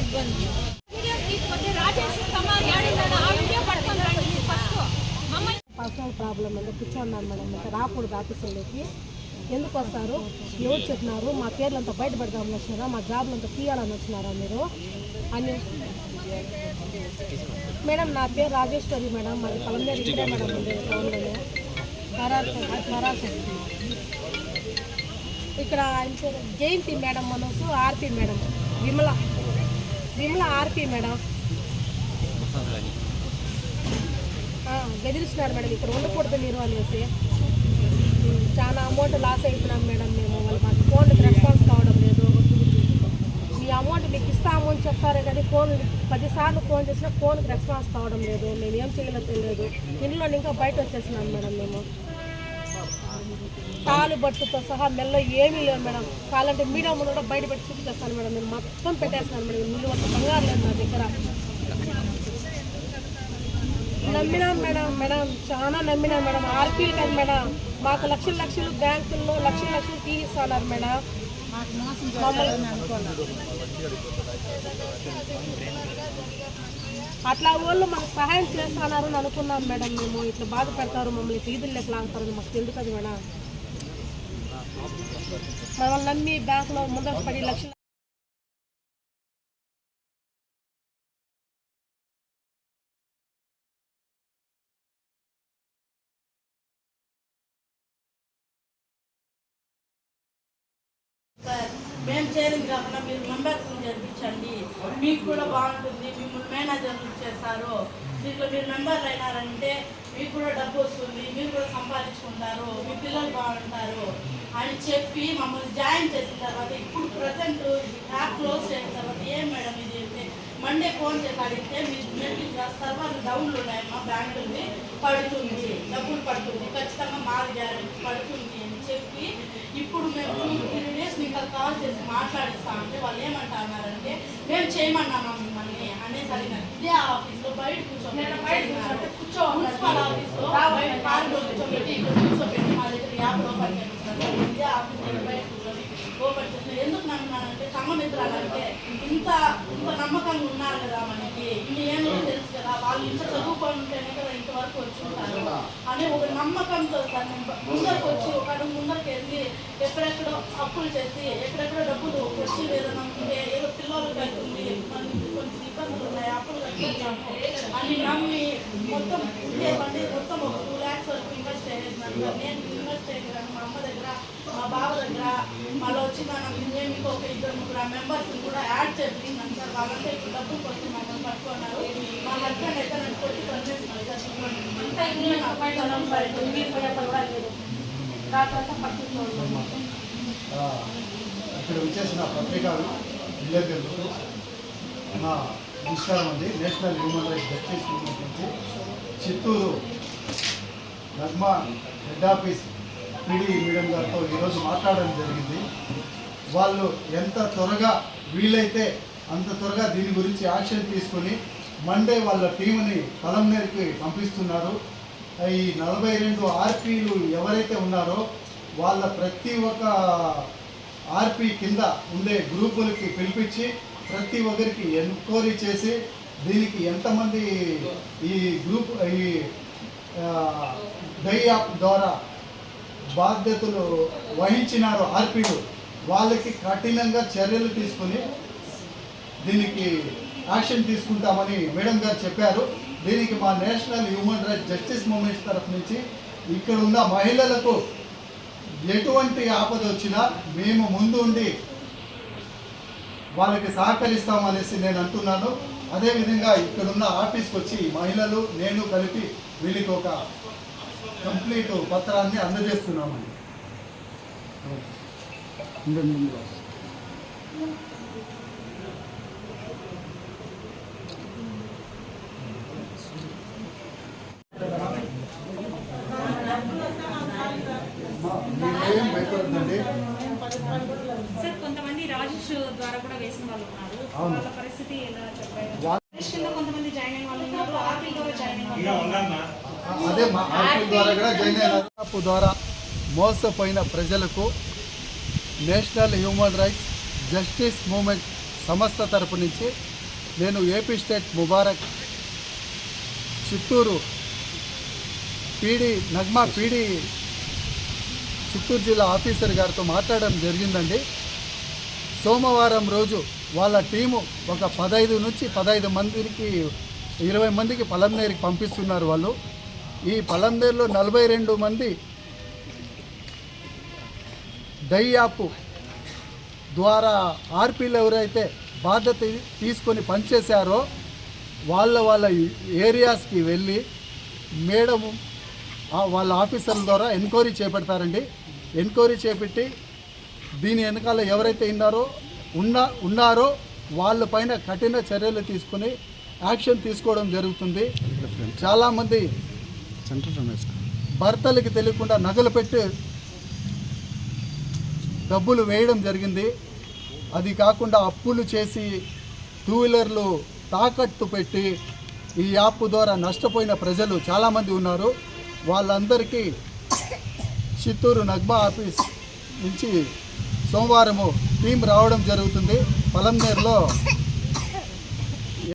ఇబ్బంది personal problem అంటే కూర్చోన్నాను madam ఇంకా రాకూడదు ఆఫీసులోకి ఎందుకు వస్తారు? ఎవరు చెప్పినారు? మా పేర్లు అంతా బయటపడదామని వచ్చినారా? మా జాబ్లంతా తీయాలని వచ్చినారా మీరు? అని. మేడం నా పేరు రాజేశ్వరి మేడం మాది కలంనేరు ఇక్కడే మేడం ఉండేది టౌన్లోనే పరాశక్తి ఇక్కడ జయంతి మేడం మనసు RP madam. Vimala. Vimala RP madam. బెదిరిస్తున్నారు మేడం ఇక్కడ ఉండకూడదు మీరు అనేసి. చాలా అమౌంట్ లాస్ అవుతున్నాం మేడం మేము. వాళ్ళు మాకు ఫోన్ రెస్పాన్స్ నీకు ఇస్తాము అని చెప్తారే కానీ ఫోన్ పదిసార్లు ఫోన్ చేసినా ఫోన్కి రెస్పాన్స్ కావడం లేదు. మేము ఏం చేయలేదు తెలియదు. ఇంట్లో ఇంకా బయట వచ్చేసినాం మేడం మేము. కాలు బట్టుతో సహా మెల్ల ఏమీ లేవు మేడం. కాలంటే మీడియం కూడా బయట పెట్టి చూపించేస్తాను మేడం. నేను మొత్తం పెట్టేస్తాను మేడం. మీరు అంత బంగారు లేదు నా దగ్గర. నమ్మినాం మేడం మేడం చాలా నమ్మినాం మేడం. ఆర్పీలు కదా మేడం. మాకు లక్షల లక్షలు బ్యాంకుల్లో లక్షల లక్షలు తీయిస్తున్నారు మేడం. అట్లా వాళ్ళు మనకు సహాయం చేస్తానని అనుకున్నాం మేడం మేము. ఇట్లా బాధ పెడతారు మమ్మల్ని వీధుల్లోకి లాగుతారని మాకు తెలుసు కదా మేడం. మమ్మల్ని నమ్మి బ్యాంకులో ముందర పడి లక్షలు మేము చేరింది కాకుండా మీరు మెంబర్స్ని జరిపించండి. మీకు కూడా బాగుంటుంది. మిమ్మల్ని మేనేజర్లు చేస్తారు దీంట్లో మీరు మెంబర్లు అయినారంటే మీకు కూడా డబ్బు వస్తుంది. మీరు కూడా సంపాదించుకుంటారు. మీ పిల్లలు బాగుంటారు అని చెప్పి మమ్మల్ని జాయిన్ చేసిన తర్వాత ఇప్పుడు ప్రజెంట్ యాప్ క్లోజ్ చేసిన తర్వాత ఏం మేడం ఇది అంటే మండే ఫోన్ చేసి అడిగితే మీరు మేబీ సర్వర్లు డౌన్లు ఉన్నాయమ్మా బ్యాంకుల్ని పడుతుంది డబ్బులు పడుతుంది ఖచ్చితంగా మాది గ్యారెంటీ పడుతుంది అని చెప్పి ఇప్పుడు మేము టూ త్రీ డేస్ మీకు కాల్ చేసి మాట్లాడిస్తా అంటే వాళ్ళు ఏమంటున్నారంటే మేము చేయమన్నామా మిమ్మల్ని అనేసరికి ఇదే ఆఫీస్లో బయట కూర్చోబెట్టి కూర్చో మున్సిపల్ ఆఫీస్లో బయట కారులో కూర్చోబెట్టి ఇక్కడ కూర్చోబెట్టి మా దగ్గర ఓపెన్ చేస్తున్నారు ఇదే ఆఫీస్ దగ్గర బయట కూర్చొని ఓపెన్ చేస్తున్నారు ఎందుకు నమ్మినానంటే సంబంధించాలంటే ఇంత ఇంత నమ్మకంగా ఉన్నారు కదా మనకి. ఇన్ని ఏమో తెలుసు కదా వాళ్ళు ఇంత చదువుకొని ఉంటేనే ముందరకు ఇంతవరకు వచ్చి ఉంటారు అనే ఒక నమ్మకంతో సార్ ముందరకు వచ్చి ఒక ముందరకు వెళ్ళి ఎక్కడెక్కడో అప్పులు చేసి ఎక్కడెక్కడో డబ్బులు వచ్చి ఏదైనా ఉంటే ఏదో పిల్లలకి అవుతుంది కొంచెం ఇబ్బందులు ఉన్నాయి అప్పులు కట్టుకుంటాము అని నమ్మి మొత్తం ఇదే బండి మొత్తం ఒక టూ ల్యాక్స్ వరకు ఇన్వెస్ట్ చేసేసినాను సార్. నేను ఇన్వెస్ట్ చేయగలను మా అమ్మ దగ్గర మా బావ దగ్గర వచ్చి వచ్చిన నాకు ఒక ఇద్దరు ముగ్గురు మెంబర్స్ కూడా యాడ్ చేస్తున్నాను సార్ వాళ్ళంతా ఇప్పుడు డబ్బులు కొట్టి మమ్మల్ని పట్టుకున్నారు. మా హస్బెండ్ అయితే నన్ను కొట్టి పనిచేస్తున్నారు సార్ అంతా ఇంట్లో నా మీరు కూడా లేదు. దాంట్లో పట్టించుకో ఇక్కడ వచ్చేసిన పత్రికలు విలేకరులు నా నమస్కారం అండి నేషనల్ హ్యూమన్ రైట్స్ జస్టిస్ నుంచి Chittoor Nagma head office PD medium గారితో ఈరోజు మాట్లాడడం జరిగింది. వాళ్ళు ఎంత త్వరగా వీలైతే అంత త్వరగా దీని గురించి యాక్షన్ తీసుకొని మండే వాళ్ళ టీంని కలంనేరికి పంపిస్తున్నారు. ఈ నలభై రెండు ఆర్పీలు ఎవరైతే ఉన్నారో వాళ్ళ ప్రతి ఒక్క ఆర్పీ కింద ఉండే గ్రూపులకి పిలిపించి ప్రతి ఒక్కరికి ఎంక్వైరీ చేసి దీనికి ఎంతమంది ఈ గ్రూప్ ఈ డై యాప్ ద్వారా బాధ్యతలు వహించినారు ఆర్పీలు వాళ్ళకి కఠినంగా చర్యలు తీసుకొని దీనికి యాక్షన్ తీసుకుంటామని మేడం గారు చెప్పారు. దీనికి మా national human rights justice movements తరఫు నుంచి ఇక్కడ ఉన్న మహిళలకు ఎటువంటి ఆపద వచ్చినా మేము ముందు ఉండి వాళ్ళకి సహకరిస్తామనేసి నేను అంటున్నాను. అదేవిధంగా ఇక్కడున్న ఆఫీస్కి వచ్చి మహిళలు నేను కలిపి వీళ్ళకి ఒక కంప్లీట్ పత్రాన్ని అందజేస్తున్నామండి కొంతమంది రాజేష్ ద్వారా కూడా వేసిన వాళ్ళు ఉన్నారు. వాళ్ళ పరిస్థితి ఎలా చెప్పారు కొంతమంది జాయిన్ అయిన వాళ్ళు ఉన్నారు జాయిన్ అయిన వాళ్ళు ఉన్నారు. అదే మా ఆర్పీ ద్వారా కూడా జాయిన్ అయినారు. యాప్ ద్వారా మోసపోయిన ప్రజలకు national human rights justice movement సంస్థ తరపు నుంచి నేను AP state Mubarak Chittoor PD Nagma PD Chittoor జిల్లా ఆఫీసర్ గారితో మాట్లాడడం జరిగిందండి. సోమవారం రోజు వాళ్ళ టీము ఒక పదహైదు నుంచి పదహైదు మందికి ఇరవై మందికి పలంనేరుకి పంపిస్తున్నారు వాళ్ళు. ఈ పలందేరులో నలభై రెండు మంది దయ్యాపు ద్వారా ఆర్పీలు ఎవరైతే బాధ్యత తీసుకొని పనిచేశారో వాళ్ళ వాళ్ళ ఏరియాస్కి వెళ్ళి మేడం వాళ్ళ ఆఫీసర్ల ద్వారా ఎంక్వైరీ చేపడతారండి. ఎంక్వైరీ చేపెట్టి దీని వెనకాల ఎవరైతే ఉన్నారో ఉన్న ఉన్నారో వాళ్ళపైన కఠిన చర్యలు తీసుకొని యాక్షన్ తీసుకోవడం జరుగుతుంది. చాలామంది భర్తలకి తెలియకుండా నగలు పెట్టి డబ్బులు వేయడం జరిగింది. అది కాకుండా అప్పులు చేసి టూ వీలర్లు తాకట్టు పెట్టి ఈ యాప్ ద్వారా నష్టపోయిన ప్రజలు చాలామంది ఉన్నారు. వాళ్ళందరికీ చిత్తూరు నగ్మా ఆఫీస్ నుంచి సోమవారము టీం రావడం జరుగుతుంది. పలంనేరులో